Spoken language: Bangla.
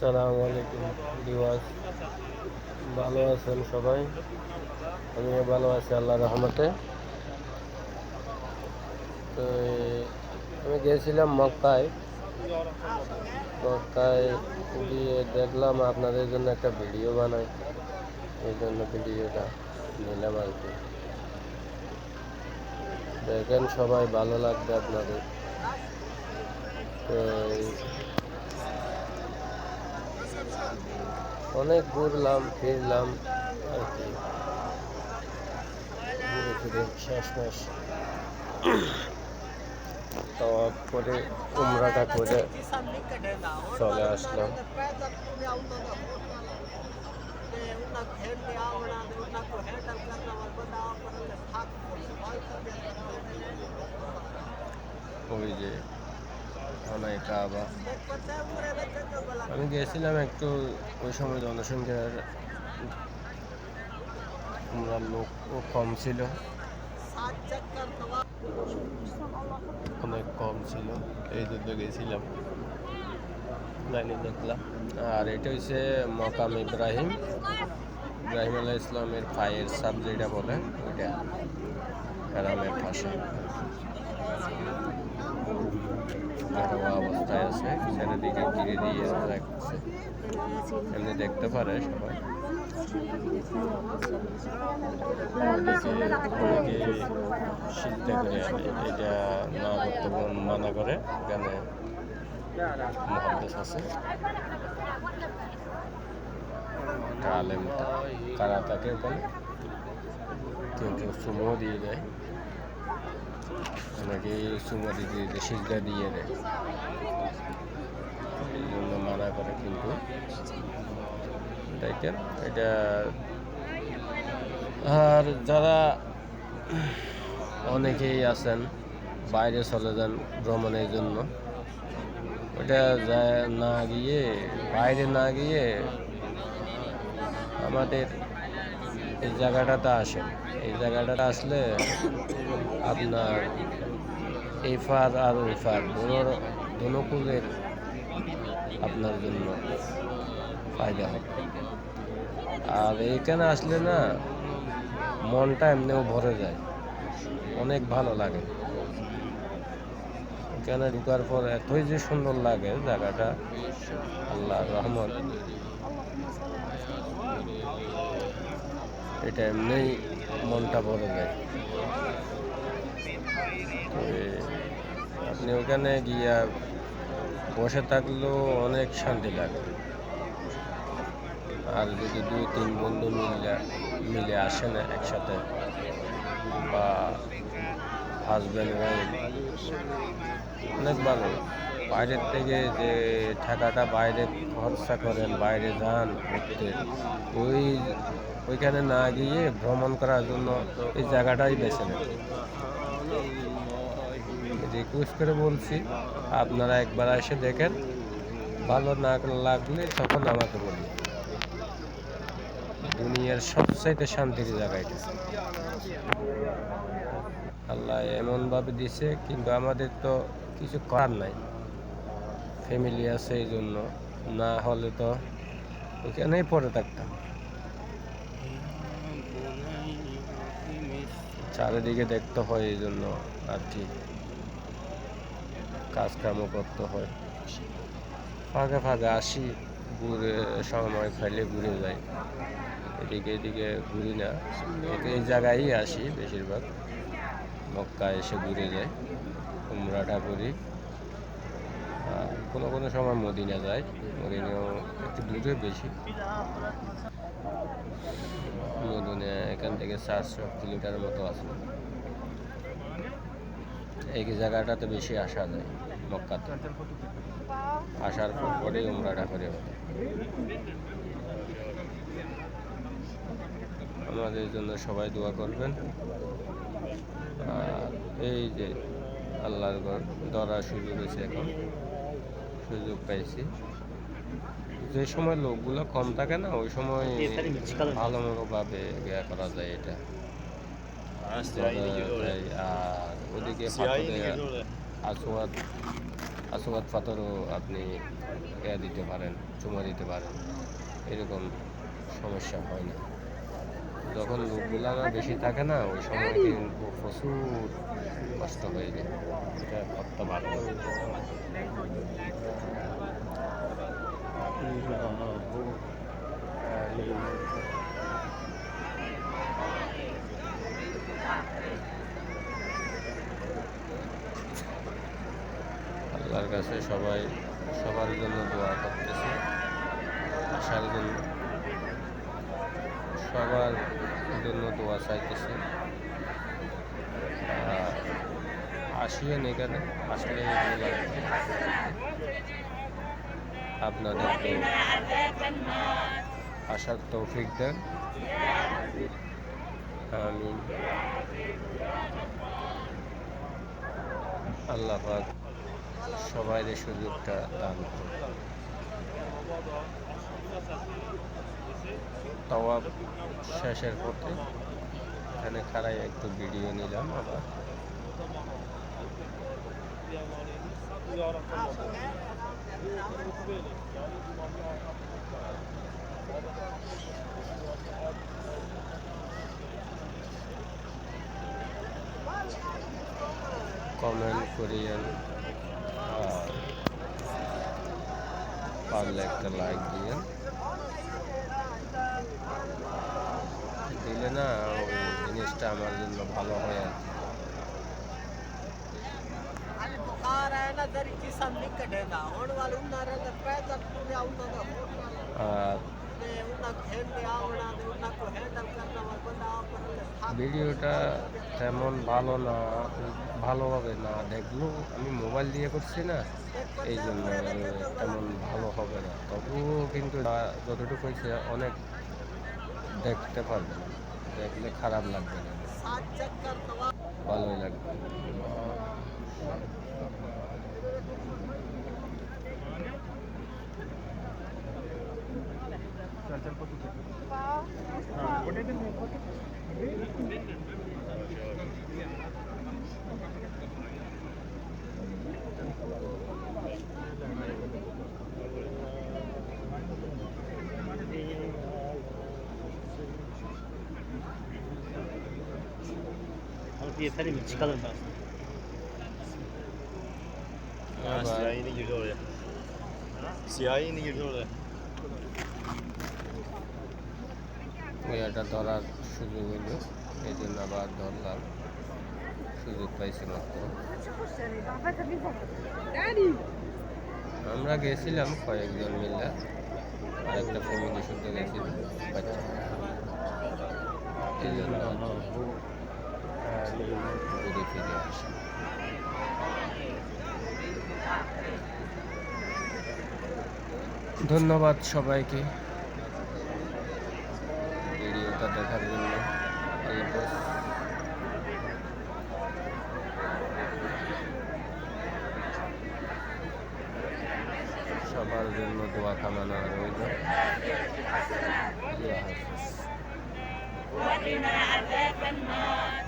আসসালামু আলাইকুম দিওয়াস ভালো আছেন সবাই? আমিও ভালো আছি, আল্লাহ রহমতে। তো, আমি গিয়েছিলাম মক্কায়। মক্কায় গিয়ে দেখলাম আপনাদের জন্য একটা ভিডিও বানাই। এই জন্য ভিডিওটা নিলাম আর কি। দেখেন সবাই ভালো লাগবে আপনাদের। তো অনেক ঘুরলাম, ফিরলাম, আর কি। ঘুরে ফিরে শেষ মাস করে উমরাটা করে চলে আসলাম। ওই যে অনেক কাবা আমি গিয়েছিলাম একটু ওই সময় জনসংখ্যার লোকও কম ছিল। অনেক কম ছিল। এই জন্য গেছিলাম লাইনে দেখলাম। আর এটা হচ্ছে মকাম ইব্রাহিম। ইব্রাহিম আলাহ ইসলামের পায়ের সাপ যেটা বলে, ওইটা গ্রামের পাশে ঘরোয়া অবস্থায় আছে চারিদিকে ঘিরে দিয়ে রাখছে এমনি দেখতে পারে সবাই এটা না করতে মানা করে এখানে মহাদেশ আছে তারা তাকে ওখানে কেউ কেউ সুমো দিয়ে দেয় অনেকে সুমো দিয়ে দিয়ে সিদ্ধা দিয়ে দেয়, এই জন্য মানা করে কিন্তু দেখেন এটা আর যারা অনেকেই আছেন, বাইরে চলে যান ভ্রমণের জন্য ওটা যায় না গিয়ে, বাইরে না গিয়ে আমাদের এই জায়গাটাতে আসেন। এই জায়গাটাতে আসলে আপনার এই ফার আর ওই ফার দোনোর দোনোকুলের আপনার জন্য ফায়দা হবে। আর এইখানে আসলে না, মনটা এমনিও ভরে যায়। অনেক ভালো লাগে। এখানে ঢুকার পর এতই যে সুন্দর লাগে জায়গাটা। আল্লাহ রহমত। এটা এমনি মনটা ভরে যায় আপনি ওখানে গিয়া বসে থাকলেও অনেক শান্তি লাগে। আর যদি দুই তিন বন্ধু মিলে মিলে আসেন একসাথে, বা হাজব্যান্ড ওয়াইফ অনেক ভালো। বাইরের থেকে যে টাকাটা বাইরে খরচা করেন, বাইরে যান ঘুরতে, ওই ওইখানে না গিয়ে ভ্রমণ করার জন্য এই জায়গাটাই বেছে রিকোয়েস্ট করে বলছি, আপনারা একবার এসে দেখেন। ভালো না লাগলে তখন আমাকে বলুন। দুনিয়ার সবচাইতে শান্তির জায়গা এটা আল্লাহ এমনভাবে দিছে, কিন্তু আমাদের তো কিছু করার নাই। ফ্যামিলি আছে এই জন্য, না হলে তো ওইখানেই পড়ে থাকতাম। চারিদিকে দেখতে হয় এই জন্য আর কি কাজকামও করতে হয়। ফাঁকে ফাঁকে আসি, ঘুরে সময় খাইলে ঘুরে যাই। এদিকে এদিকে ঘুরি না, এই- জায়গায়ই জায়গায় আসি বেশিরভাগ। মক্কা এসে ঘুরে যাই, উমরাটা করি। কোনো কোনো সময় মদিনা যায়, মদিনাও একটু দূরে বেশি। মদিনা এখান থেকে চারশো কিলোমিটার মতো আছে। এই জায়গাটাতে বেশি আসা যায়, মক্কাতে। আসার পর পরেই উমরাটা করে। আমাদের জন্য সবাই দোয়া করবেন। আর এই যে আল্লাহর ঘর ধরার সুযোগ হয়েছে এখন। সুযোগ পাইছি। যে সময় লোকগুলো কম থাকে না ওই সময় ভালো মতো ভাবে ইয়ে করা যায় এটা। আর ওদিকে আসোয়াদ আসবাদ পাথরও আপনি ইয়া দিতে পারেন চুমা দিতে পারেন। এরকম সমস্যা হয় না। যখন লোকগুলা না বেশি থাকে না ওই সময় কিন্তু প্রচুর কষ্ট হয়ে যায়। এটা করতে ভালো। আল্লাহর কাছে সবাই সবার জন্য দোয়া করতেছে। আসার জন্য সবার জন্য দোয়া চাইতেছে। আসিয়েন এখানে আসলে আপনাদেরকে আসার তৌফিক দেন। আমিন। আল্লাহ পাক সবাই সুযোগটা দান করুন তওয়াব শেষের পথে এখানে খাড়াই একটু ভিডিও নিলাম আবার। কমেন্ট করিয়েন আর পারলে একটা লাইক দিয়েন দিলে না ওই জিনিসটা আমার জন্য ভালো হয় আর কি। ভিডিওটা তেমন ভালো না ভালোভাবে না দেখল আমি মোবাইল দিয়ে করছি না এই জন্য তেমন ভালো হবে না। তবুও কিন্তু যতটুকু হয়েছে অনেক দেখতে পারবে না। দেখলে খারাপ লাগবে না। ভালোই লাগবে। Yeterim çıkalım ben. Siyahi yeni girdi oraya. Siyahi yeni girdi oraya. এটা ধরার সুযোগ হইল। এই জন্য আবার ধরলাম। সুযোগ পাইছি মাত্র। আমরা গেছিলাম কয়েকজন মিলে। আরেকটা ফ্যামিলি শুদ্ধ গেছিল, বাচ্চা। এই জন্য ফিরে আসা। ধন্যবাদ সবাইকে। দেখার জন্য। সবার জন্য দোয়া কামনা রইল। আল্লাহ হাফেজ।